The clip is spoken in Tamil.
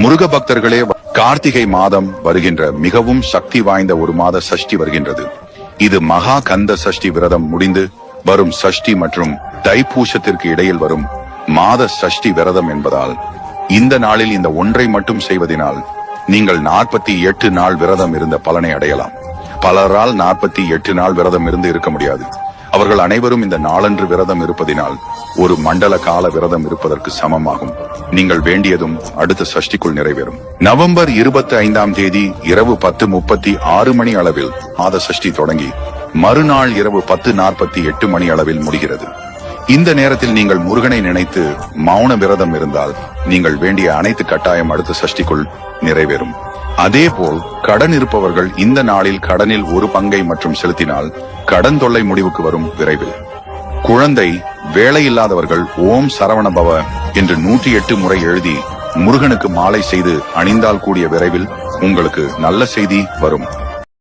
முருக பக்தர்களே கார்த்திகை மாதம் வருகின்ற மிகவும் சக்தி வாய்ந்த ஒரு மாத சஷ்டி வருகின்றது. இது மகா கந்த சஷ்டி விரதம் முடிந்து வரும் சஷ்டி மற்றும் தைப்பூசத்திற்கு இடையில் வரும் மாத சஷ்டி விரதம் என்பதால் இந்த நாளில் இந்த ஒன்றை மட்டும் செய்வதினால் நீங்கள் நாற்பத்தி எட்டு நாள் விரதம் இருந்த பலனை அடையலாம். பலரால் நாற்பத்தி எட்டு நாள் விரதம் இருந்து இருக்க முடியாது. அவர்கள் அனைவரும் இந்த நாளன்று விரதம் இருப்பதினால் ஒரு மண்டல கால விரதம் இருப்பதற்கு சமமாகும். நீங்கள் வேண்டியதும் அடுத்த சஷ்டிக்குள் நிறைவேறும். நவம்பர் இருபத்தி ஐந்தாம் தேதி இரவு பத்து முப்பத்தி ஆறு மணி அளவில் மாத சஷ்டி தொடங்கி மறுநாள் இரவு பத்து நாற்பத்தி எட்டு மணி அளவில் முடிகிறது. இந்த நேரத்தில் நீங்கள் முருகனை நினைத்து மௌன விரதம் இருந்தால் நீங்கள் வேண்டிய அனைத்து கட்டாயம் அடுத்த சஷ்டிக்குள் நிறைவேறும். அதேபோல் கடன் இருப்பவர்கள் இந்த நாளில் கடனில் ஒரு பங்கை மற்றும் செலுத்தினால் கடன் தொல்லை முடிவுக்கு வரும் விரைவில். குழந்தை வேலையில்லாதவர்கள் ஓம் சரவணபவ என்று நூற்றி எட்டு முறை எழுதி முருகனுக்கு மாலை செய்து அணிந்தால் கூடிய விரைவில் உங்களுக்கு நல்ல செய்தி வரும்.